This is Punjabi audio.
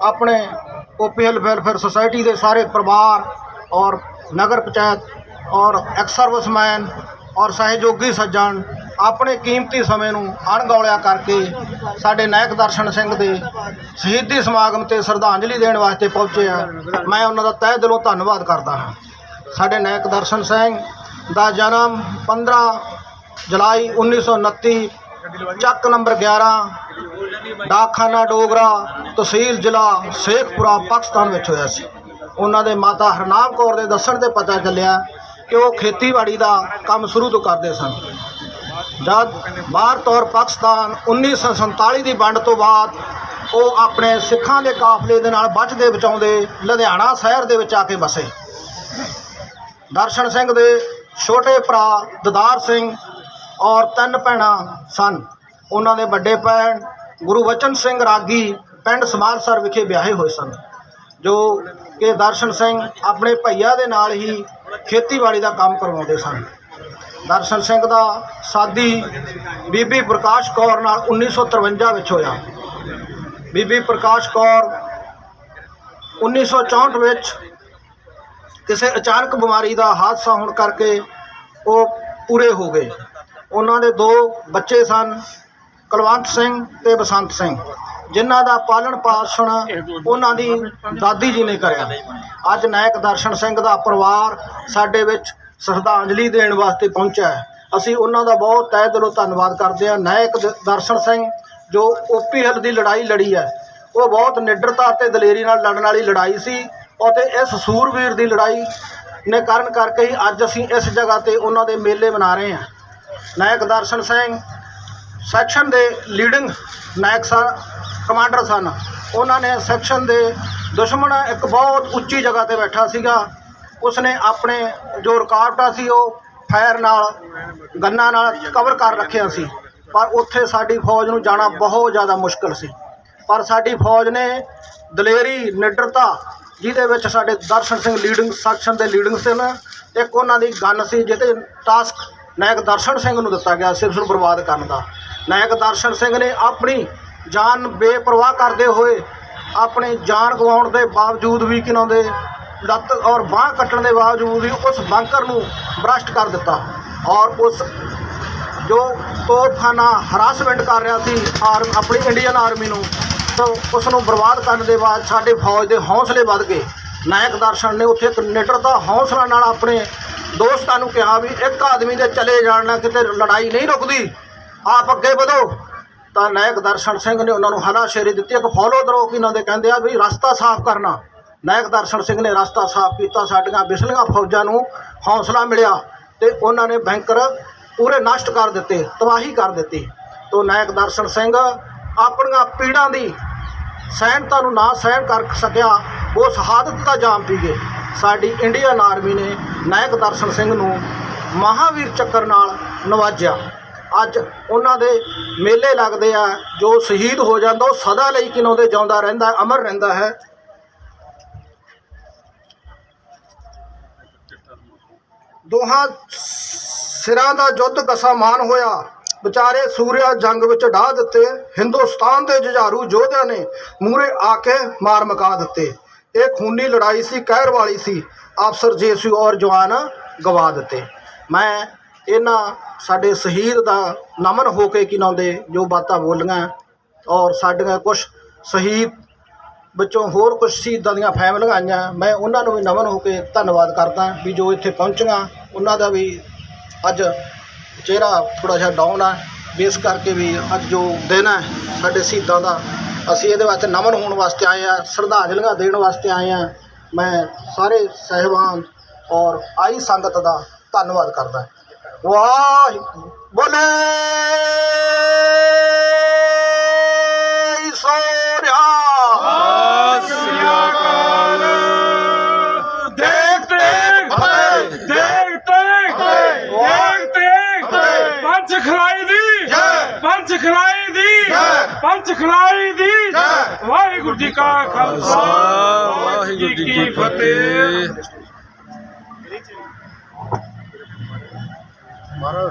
ਆਪਣੇ ओपीएल वेलफेयर सोसाइटी ਦੇ ਸਾਰੇ ਪਰਿਵਾਰ ਔਰ ਨਗਰ ਪੰਚਾਇਤ ਔਰ ਐਕਸ ਸਰਵਿਸਮੈਨ ਔਰ ਸਹਿਯੋਗੀ ਸੱਜਣ ਆਪਣੇ ਕੀਮਤੀ ਸਮੇਂ ਨੂੰ ਅਣਗੌਲਿਆ ਕਰਕੇ ਸਾਡੇ ਨਾਇਕ ਦਰਸ਼ਨ ਸਿੰਘ ਦੇ ਸ਼ਹੀਦੀ ਸਮਾਗਮ ਤੇ ਸ਼ਰਧਾਂਜਲੀ ਦੇਣ ਵਾਸਤੇ ਪਹੁੰਚੇ ਆ ਮੈਂ ਉਹਨਾਂ ਦਾ ਤਹਿ ਦਿਲੋਂ ਧੰਨਵਾਦ ਕਰਦਾ ਹਾਂ ਸਾਡੇ ਨਾਇਕ ਦਰਸ਼ਨ ਸਿੰਘ ਦਾ ਜਨਮ 15 ਜੁਲਾਈ 1929 ਚੱਕ ਨੰਬਰ 11 ਡਾਕਖਾਨਾ ਡੋਗਰਾ ਤਹਿਸੀਲ ਜ਼ਿਲ੍ਹਾ ਸ਼ੇਖਪੁਰਾ, ਪਾਕਿਸਤਾਨ ਵਿੱਚ ਹੋਇਆ ਸੀ। ਉਹਨਾਂ ਦੇ ਮਾਤਾ ਹਰਨਾਮ ਕੌਰ ਦੇ ਦੱਸਣ ਤੇ ਪਤਾ ਚੱਲਿਆ ਕਿ ਉਹ ਖੇਤੀਬਾੜੀ ਦਾ ਕੰਮ ਸ਼ੁਰੂ ਤੋਂ ਕਰਦੇ ਸਨ। ਜਦ ਬਾਹਰ ਔਰ ਪਾਕਿਸਤਾਨ 1947 ਦੀ ਵੰਡ ਤੋਂ ਬਾਅਦ ਉਹ ਆਪਣੇ ਸਿੱਖਾਂ ਦੇ ਕਾਫਲੇ ਦੇ ਨਾਲ ਬਚਦੇ ਬਚਾਉਂਦੇ ਲੁਧਿਆਣਾ ਸ਼ਹਿਰ ਦੇ ਵਿੱਚ ਆ ਕੇ ਵਸੇ। ਦਰਸ਼ਨ ਸਿੰਘ ਦੇ ਛੋਟੇ ਭਰਾ ਦਦਾਰ ਸਿੰਘ ਔਰ ਤਿੰਨ ਭੈਣਾਂ ਸਨ। ਉਹਨਾਂ ਦੇ ਵੱਡੇ ਭੈਣ ਗੁਰੂ ਬਚਨ ਸਿੰਘ ਰਾਗੀ ਪਿੰਡ ਸਮਾਲਸਰ ਵਿਖੇ ਵਿਆਹੇ ਹੋਏ ਸਨ, ਜੋ ਕਿ ਦਰਸ਼ਨ ਸਿੰਘ ਆਪਣੇ ਭਈਆ ਦੇ ਨਾਲ ਹੀ ਖੇਤੀਬਾੜੀ ਦਾ ਕੰਮ ਕਰਵਾਉਂਦੇ ਸਨ। ਦਰਸ਼ਨ ਸਿੰਘ ਦਾ ਸਾਦੀ ਬੀਬੀ ਪ੍ਰਕਾਸ਼ ਕੌਰ ਨਾਲ 1953 ਵਿੱਚ ਹੋਇਆ। ਬੀਬੀ ਪ੍ਰਕਾਸ਼ ਕੌਰ 1964 ਵਿੱਚ ਕਿਸੇ ਅਚਾਨਕ ਬਿਮਾਰੀ ਦਾ ਹਾਦਸਾ ਹੋਣ ਕਰਕੇ ਉਹ ਪੂਰੇ ਹੋ ਗਏ। ਉਹਨਾਂ ਦੇ ਦੋ ਬੱਚੇ ਸਨ, ਕੁਲਵੰਤ ਸਿੰਘ ਤੇ ਬਸੰਤ ਸਿੰਘ। ਜਿਨ੍ਹਾਂ ਦਾ ਪਾਲਣ ਪਾਸ਼ਣ ਉਹਨਾਂ ਦੀ ਦਾਦੀ ਜੀ ਨੇ ਕਰਿਆ। ਅੱਜ ਨਾਇਕ ਦਰਸ਼ਨ ਸਿੰਘ ਦਾ ਪਰਿਵਾਰ ਸਾਡੇ ਵਿੱਚ ਸ਼ਰਧਾਂਜਲੀ ਦੇਣ ਵਾਸਤੇ ਪਹੁੰਚਿਆ ਹੈ। ਅਸੀਂ ਉਹਨਾਂ ਦਾ ਬਹੁਤ ਤਹਿ ਦਿਲੋਂ ਧੰਨਵਾਦ ਕਰਦੇ ਹਾਂ। ਨਾਇਕ ਦਰਸ਼ਨ ਸਿੰਘ ਜੋ ਓਪੀਐਲ ਦੀ ਲੜਾਈ ਲੜੀ ਹੈ, ਉਹ ਬਹੁਤ ਨਿਡਰਤਾ ਅਤੇ ਦਲੇਰੀ ਨਾਲ ਲੜਨ ਵਾਲੀ ਲੜਾਈ ਸੀ। ਅਤੇ ਇਸ ਸੂਰਵੀਰ ਦੀ ਲੜਾਈ ਨੇ ਕਾਰਨ ਕਰਕੇ ਹੀ ਅੱਜ ਅਸੀਂ ਇਸ ਜਗ੍ਹਾ ਤੇ ਉਹਨਾਂ ਦੇ ਮੇਲੇ ਮਨਾ ਰਹੇ ਹਾਂ। ਨਾਇਕ ਦਰਸ਼ਨ ਸਿੰਘ, ਸੈਕਸ਼ਨ ਦੇ ਲੀਡਿੰਗ ਨਾਇਕ ਸਨ ਕਮਾਂਡਰ ਸਨ। ਉਹਨਾਂ ਨੇ ਸੈਕਸ਼ਨ ਦੇ ਦੁਸ਼ਮਣ ਇੱਕ ਬਹੁਤ ਉੱਚੀ ਜਗ੍ਹਾ ਤੇ ਬੈਠਾ ਸੀਗਾ। ਉਸਨੇ ਆਪਣੇ ਜੋ ਰੁਕਾਵਟਾਂ ਸੀ, ਉਹ ਫਾਇਰ ਨਾਲ, ਗੰਨਾਂ ਨਾਲ ਕਵਰ ਕਰ ਰੱਖਿਆ ਸੀ। ਪਰ ਉੱਥੇ ਸਾਡੀ ਫੌਜ ਨੂੰ ਜਾਣਾ ਬਹੁਤ ਜ਼ਿਆਦਾ ਮੁਸ਼ਕਲ ਸੀ। ਪਰ ਸਾਡੀ ਫੌਜ ਨੇ ਦਲੇਰੀ, ਨਿਡਰਤਾ, ਜਿਹਦੇ ਵਿੱਚ ਸਾਡੇ ਦਰਸ਼ਨ ਸਿੰਘ ਲੀਡਿੰਗ ਸੈਕਸ਼ਨ ਦੇ ਲੀਡਿੰਗ ਸਨ ਇੱਕ ਉਹਨਾਂ ਦੀ ਗਨ ਸੀ, ਜਿਹਦੇ ਟਾਸਕ ਨਾਇਕ ਦਰਸ਼ਨ ਸਿੰਘ ਨੂੰ ਦਿੱਤਾ ਗਿਆ ਸਿਰਫ ਨੂੰ ਬਰਬਾਦ ਕਰਨ ਦਾ। ਨਾਇਕ ਦਰਸ਼ਨ ਸਿੰਘ ਨੇ ਆਪਣੀ ਜਾਨ ਬੇਪਰਵਾਹ ਕਰਦੇ ਹੋਏ ਆਪਣੀ ਜਾਨ ਗਵਾਉਣ ਦੇ ਬਾਵਜੂਦ ਵੀ ਕਿਨਾਂ ਦੇ ਲੱਤ ਔਰ ਬਾਹ ਕੱਟਣ ਦੇ ਬਾਵਜੂਦ ਵੀ ਉਸ ਬੰਕਰ ਨੂੰ ਬਰਸ਼ਟ ਕਰ ਦਿੱਤਾ। ਔਰ ਉਸ ਜੋ ਤੋਪਖਾਨਾ ਹਰਾਸਮੈਂਟ ਕਰ ਰਿਹਾ ਸੀ ਆਰਮ ਆਪਣੀ ਇੰਡੀਅਨ ਆਰਮੀ ਨੂੰ, ਤਾਂ ਉਸ ਨੂੰ ਬਰਬਾਦ ਕਰਨ ਦੇ ਬਾਅਦ ਸਾਡੇ ਫੌਜ ਦੇ ਹੌਸਲੇ ਵੱਧ ਗਏ। ਨਾਇਕ ਦਰਸ਼ਨ ਨੇ ਉੱਥੇ ਇੱਕ ਨਿਡਰਤਾ ਹੌਸਲਾ ਨਾਲ ਆਪਣੇ ਦੋਸਤਾਂ ਨੂੰ ਕਿਹਾ ਵੀ ਇੱਕ ਆਦਮੀ ਦੇ ਚਲੇ ਜਾਣ ਨਾਲ ਕਿਤੇ ਲੜਾਈ ਨਹੀਂ ਰੁਕਦੀ। ਆਪ ਅੱਗੇ ਵਧੋ। ਤਾਂ ਨਾਇਕ ਦਰਸ਼ਨ ਸਿੰਘ ਨੇ ਉਹਨਾਂ ਨੂੰ ਹਲਾਸ਼ੇਰੀ ਦਿੱਤੀ। ਇੱਕ ਫੋਲੋ ਦਰੋ ਕਿ ਇਹਨਾਂ ਦੇ ਕਹਿੰਦੇ ਆ ਵੀ ਰਸਤਾ ਸਾਫ਼ ਕਰਨਾ। ਨਾਇਕ ਦਰਸ਼ਨ ਸਿੰਘ ਨੇ ਰਸਤਾ ਸਾਫ਼ ਕੀਤਾ, ਸਾਡੀਆਂ ਬਿਸਲੀਆਂ ਫੌਜਾਂ ਨੂੰ ਹੌਸਲਾ ਮਿਲਿਆ ਤੇ ਉਹਨਾਂ ਨੇ ਬੈਂਕਰ ਪੂਰੇ ਨਸ਼ਟ ਕਰ ਦਿੱਤੇ, ਤਬਾਹੀ ਕਰ ਦਿੱਤੀ। ਤੋਂ ਨਾਇਕ ਦਰਸ਼ਨ ਸਿੰਘ ਆਪਣੀਆਂ ਪੀੜਾਂ ਦੀ ਸਹਿਣਤਾ ਨੂੰ ਨਾ ਸਹਿਣ ਕਰ ਸਕਿਆ, ਉਹ ਸ਼ਹਾਦਤ ਦਾ ਜਾਮ ਪੀ ਗਏ। ਸਾਡੀ ਇੰਡੀਅਨ ਆਰਮੀ ਨੇ ਨਾਇਕ ਦਰਸ਼ਨ ਸਿੰਘ ਨੂੰ ਮਹਾਵੀਰ ਚੱਕਰ ਨਾਲ ਨਵਾਜਿਆ। ਅੱਜ ਉਹਨਾਂ ਦੇ ਮੇਲੇ ਲੱਗਦੇ ਆ, ਜੋ ਸ਼ਹੀਦ ਹੋ ਜਾਂਦਾ, ਉਹ ਸਦਾ ਲਈ ਕਿਨੋਂ ਦੇ ਜਿਉਂਦਾ ਰਹਿੰਦਾ, ਅਮਰ ਰਹਿੰਦਾ ਹੈ। ਦੋਹਾਂ ਸਿਰਾਂ ਦਾ ਯੁੱਧ ਕਸਾਮਾਨ ਹੋਇਆ। ਵਿਚਾਰੇ ਸੂਰਿਆ ਜੰਗ ਵਿੱਚ ਢਾਹ ਦਿੱਤੇ, ਹਿੰਦੁਸਤਾਨ ਦੇ ਜੁਝਾਰੂ ਯੋਧਿਆਂ ਨੇ ਮੂਰੇ ਆ ਕੇ ਮਾਰ ਮਕਾ ਦਿੱਤੇ। ਇਹ ਖੂਨੀ ਲੜਾਈ ਸੀ, ਕਹਿਰ ਵਾਲੀ ਸੀ। ਅਫਸਰ ਜੇਸੂ ਔਰ ਜਵਾਨ ਗਵਾ ਦਿੱਤੇ। ਮੈਂ ਇਹਨਾਂ ਸਾਡੇ ਸ਼ਹੀਦ ਦਾ ਨਮਨ ਹੋ ਕੇ ਕੀ ਕਿਨਾਉਂਦੇ ਜੋ ਬਾਤਾਂ ਬੋਲੀਆਂ ਔਰ ਸਾਡੀਆਂ ਕੁਝ ਸ਼ਹੀਦ ਵਿੱਚੋਂ ਹੋਰ ਕੁਝ ਸ਼ਹੀਦਾਂ ਦੀਆਂ ਫੈਮਲੀਆਂ ਆਈਆਂ, ਮੈਂ ਉਹਨਾਂ ਨੂੰ ਵੀ ਨਮਨ ਹੋ ਕੇ ਧੰਨਵਾਦ ਕਰਦਾ ਵੀ ਜੋ ਇੱਥੇ ਪਹੁੰਚੀਆਂ, ਉਹਨਾਂ ਦਾ ਵੀ ਅੱਜ ਚਿਹਰਾ ਥੋੜਾ ਜਿਹਾ ਡਾਊਨ ਆ, ਵੀ ਇਸ ਕਰਕੇ ਵੀ ਅੱਜ ਜੋ ਦਿਨ ਹੈ ਸਾਡੇ ਸ਼ਹੀਦਾਂ ਦਾ, ਅਸੀਂ ਇਹਦੇ ਵਾਸਤੇ ਨਮਨ ਹੋਣ ਵਾਸਤੇ ਆਏ ਆ, ਸ਼ਰਧਾਂਜਲੀਆਂ ਦੇਣ ਵਾਸਤੇ ਆਏ ਆ, ਮੈਂ ਸਾਰੇ ਸਹਿਬਾਨ ਔਰ ਆਈ ਸੰਗਤ ਦਾ ਧੰਨਵਾਦ ਕਰਦਾ। ਵਾਹ ਬੋਲੇ ਸੋਰਿਆ ਦੇਖਤੇ ਫਤਿਹ। ਦੇਖਤੇ ਦੇਖਤੇ ਪੰਜ ਖਲਾਈ ਦੀ ਜੈ। ਪੰਜ ਖਲਾਈ ਦੀ ਜੈ। ਪੰਜ ਖਲਾਈ ਦੀ ਜੈ। ਵਾਹਿਗੁਰੂ ਜੀ ਕਾ ਖਾਲਸਾ ਵਾਹਿਗੁਰੂ ਜੀ ਕੀ ਫਤਿਹ મારો